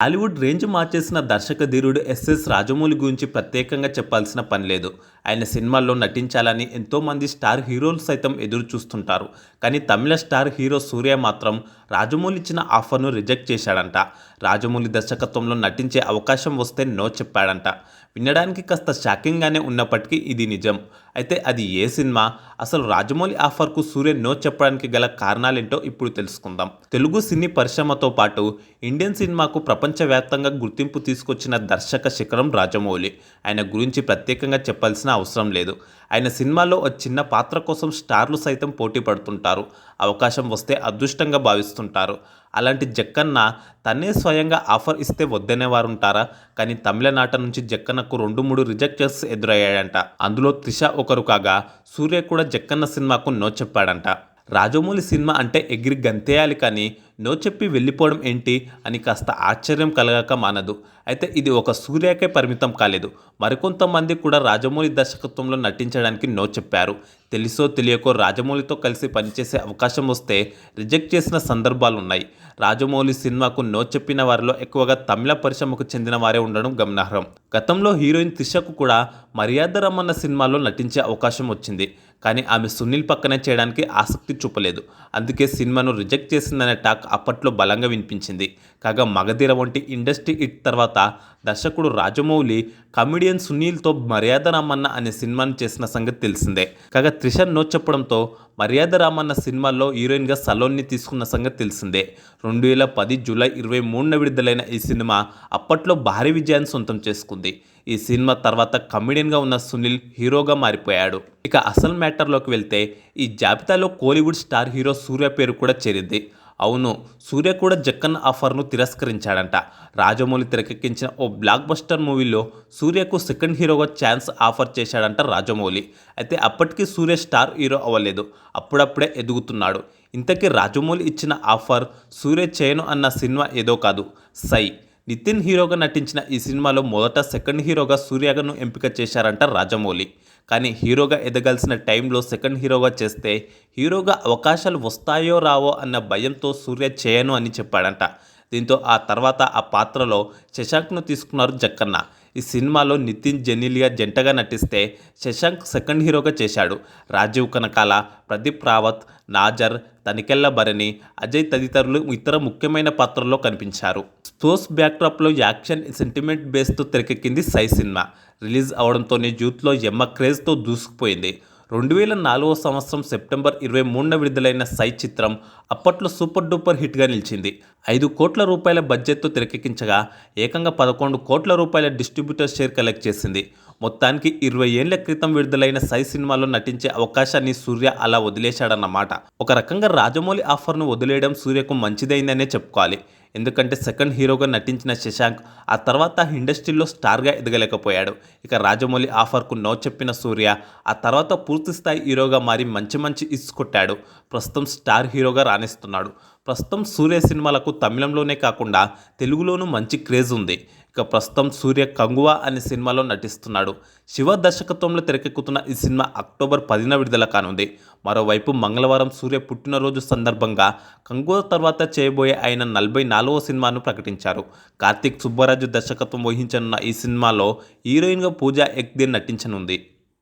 Tollywood range మార్చేసిన దర్శక ధీరుడు SS Rajamouli గురించి ప్రత్యేకంగా చెప్పాల్సిన పని లేదు. ఆయన సినిమాల్లో నటించాలని ఎంతోమంది స్టార్ హీరోలు సైతం ఎదురు చూస్తుంటారు. కానీ తమిళ స్టార్ హీరో సూర్య మాత్రం రాజమౌళి ఇచ్చిన ఆఫర్ను రిజెక్ట్ చేశాడంట. రాజమౌళి దర్శకత్వంలో నటించే అవకాశం వస్తే నో చెప్పాడంట. వినడానికి కాస్త షాకింగ్గానే ఉన్నప్పటికీ ఇది నిజం. అయితే అది ఏ సినిమా? అసలు రాజమౌళి ఆఫర్కు సూర్య నో చెప్పడానికి గల కారణాలేంటో ఇప్పుడు తెలుసుకుందాం. తెలుగు సినీ పరిశ్రమతో పాటు ఇండియన్ సినిమాకు ప్రపంచవ్యాప్తంగా గుర్తింపు తీసుకొచ్చిన దర్శక శిఖరం రాజమౌళి. ఆయన గురించి ప్రత్యేకంగా చెప్పాల్సిన అవసరం లేదు. ఆయన సినిమాలో ఒక చిన్న పాత్ర కోసం స్టార్లు సైతం పోటీ పడుతుంటారు. అవకాశం వస్తే అదృష్టంగా భావిస్తుంటారు. అలాంటి జక్కన్న తనే స్వయంగా ఆఫర్ ఇస్తే వద్దనేవారు ఉంటారా కానీ తమిళనాట నుంచి జక్కన్నకు రెండు మూడు రిజెక్టర్స్ ఎదురయ్యాయంట. అందులో త్రిష ఒకరు కాగా సూర్య కూడా జక్కన్న సినిమాకు నో చెప్పాడంట. రాజమౌళి సినిమా అంటే ఎగిరి గంతేయాలి కానీ నో చెప్పి వెళ్ళిపోవడం ఏంటి అని కాస్త ఆశ్చర్యం కలగక మానదు. అయితే ఇది ఒక సూర్యకే పరిమితం కాలేదు. మరికొంతమంది కూడా రాజమౌళి దర్శకత్వంలో నటించడానికి నో చెప్పారు. తెలుసో తెలియకో రాజమౌళితో కలిసి పనిచేసే అవకాశం వస్తే రిజెక్ట్ చేసిన సందర్భాలు ఉన్నాయి రాజమౌళి సినిమాకు నో చెప్పిన వారిలో ఎక్కువగా తమిళ పరిశ్రమకు చెందిన వారే ఉండడం గమనార్హం. గతంలో హీరోయిన్ త్రిషకు కూడా మర్యాద రమ్మన్న సినిమాలో నటించే అవకాశం వచ్చింది. కానీ ఆమె సునీల్ పక్కనే చేయడానికి ఆసక్తి చూపలేదు. అందుకే సినిమాను రిజెక్ట్ చేసిందనే టాక్ అప్పట్లో బలంగా వినిపించింది. కాగా మగధీర వంటి ఇండస్ట్రీ హిట్ తర్వాత దర్శకుడు రాజమౌళి కమిడియన్ సునీల్తో మర్యాద రామన్న అనే సినిమాను చేసిన సంగతి తెలిసిందే. కాగా త్రిష నో చెప్పడంతో మర్యాద రామన్న సినిమాల్లో హీరోయిన్గా సలోన్ని తీసుకున్న సంగతి తెలిసిందే. రెండు వేల పది జూలై ఇరవై మూడున విడుదలైన ఈ సినిమా అప్పట్లో భారీ విజయాన్ని సొంతం చేసుకుంది. ఈ సినిమా తర్వాత కమిడియన్గా ఉన్న సునీల్ హీరోగా మారిపోయాడు. ఇక అసలు మ్యాటర్లోకి వెళ్తే ఈ జాబితాలో కోలీవుడ్ స్టార్ హీరో సూర్య పేరు కూడా చేరింది. అవును సూర్య కూడా జక్కన్ ఆఫర్ను తిరస్కరించాడంట. రాజమౌళి తెరకెక్కించిన ఓ బ్లాక్ బస్టర్ మూవీలో సూర్యకు సెకండ్ హీరోగా ఛాన్స్ ఆఫర్ చేశాడంట రాజమౌళి. అయితే అప్పటికి సూర్య స్టార్ హీరో అవ్వలేదు. అప్పుడప్పుడే ఎదుగుతున్నాడు. ఇంతకీ రాజమౌళి ఇచ్చిన ఆఫర్ సూర్య చేయను అన్న సినిమా ఏదో కాదు. సై. నితిన్ హీరోగా నటించిన ఈ సినిమాలో మొదట సెకండ్ హీరోగా సూర్యను ఎంపిక చేశారంట రాజమౌళి. కానీ హీరోగా ఎదగాల్సిన టైంలో సెకండ్ హీరోగా చేస్తే హీరోగా అవకాశాలు వస్తాయో రావో అన్న భయంతో సూర్య చేయను అని చెప్పాడంట. దీంతో ఆ తర్వాత ఆ పాత్రలో శశాంక్ను తీసుకున్నారు జక్కన్న. ఈ సినిమాలో నితిన్ జెనిలియా జంటగా నటిస్తే శశాంక్ సెకండ్ హీరోగా చేశాడు. రాజీవ్ కనకాల ప్రదీప్ రావత్ నాజర్ తనికెళ్ళ భరణి అజయ్ తదితరులు ఇతర ముఖ్యమైన పాత్రల్లో కనిపించారు. స్పోర్ట్స్ బ్యాక్డ్రాప్లో యాక్షన్ సెంటిమెంట్ బేస్తో తెరకెక్కింది సై సినిమా. రిలీజ్ అవడంతోనే యూత్లో ఎమ్మ క్రేజ్తో దూసుకుపోయింది. రెండు వేల నాలుగో సంవత్సరం సెప్టెంబర్ ఇరవై మూడున విడుదలైన సై చిత్రం అప్పట్లో సూపర్ డూపర్ హిట్గా నిలిచింది. ఐదు కోట్ల రూపాయల బడ్జెట్తో తెరకెక్కించగా ఏకంగా పదకొండు కోట్ల రూపాయల డిస్ట్రిబ్యూటర్ షేర్ కలెక్ట్ చేసింది. మొత్తానికి ఇరవై ఏళ్ళ క్రితం విడుదలైన సై సినిమాలో నటించే అవకాశాన్ని సూర్య అలా వదిలేశాడన్నమాట. ఒక రకంగా రాజమౌళి ఆఫర్ను వదిలేయడం సూర్యకు మంచిదైందనే చెప్పుకోవాలి. ఎందుకంటే సెకండ్ హీరోగా నటించిన శశాంక్ ఆ తర్వాత ఇండస్ట్రీలో స్టార్గా ఎదగలేకపోయాడు. ఇక రాజమౌళి ఆఫర్కు నో చెప్పిన సూర్య ఆ తర్వాత పూర్తిస్థాయి హీరోగా మారి మంచి మంచి ఇస్ కొట్టాడు. ప్రస్తుతం స్టార్ హీరోగా రాణిస్తున్నాడు. ప్రస్తుతం సూర్య సినిమాలకు తమిళంలోనే కాకుండా తెలుగులోనూ మంచి క్రేజ్ ఉంది. ఇక ప్రస్తుతం సూర్య కంగువా అనే సినిమాలో నటిస్తున్నాడు. శివ దర్శకత్వంలో తెరకెక్కుతున్న ఈ సినిమా అక్టోబర్ పదిన విడుదల కానుంది. మరోవైపు మంగళవారం సూర్య పుట్టినరోజు సందర్భంగా కంగువా తర్వాత చేయబోయే ఆయన నలభై నాలుగవ సినిమాను ప్రకటించారు. కార్తీక్ సుబ్బరాజు దర్శకత్వం వహించనున్న ఈ సినిమాలో హీరోయిన్గా పూజా ఎక్దే నటించనుంది.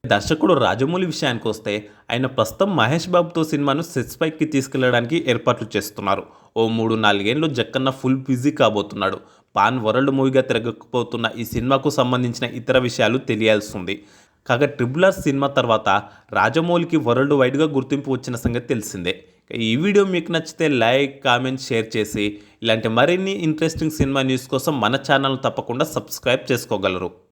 దర్శకుడు రాజమౌళి విషయానికి వస్తే ఆయన ప్రస్తుతం మహేష్ బాబుతో సినిమాను సెట్స్ పైకి తీసుకెళ్ళడానికి ఏర్పాట్లు చేస్తున్నారు. ఓ మూడు నాలుగేళ్ళు జక్కన్న ఫుల్ బిజీ కాబోతున్నాడు. పాన్ వరల్డ్ మూవీగా తిరగకపోతున్న ఈ సినిమాకు సంబంధించిన ఇతర విషయాలు తెలియాల్సింది. కాగా ట్రిబులర్ సినిమా తర్వాత రాజమౌళికి వరల్డ్ వైడ్గా గుర్తింపు వచ్చిన సంగతి తెలిసిందే. ఈ వీడియో మీకు నచ్చితే లైక్ కామెంట్ షేర్ చేసి ఇలాంటి మరిన్ని ఇంట్రెస్టింగ్ సినిమా న్యూస్ కోసం మన ఛానల్ తప్పకుండా సబ్స్క్రైబ్ చేసుకోగలరు.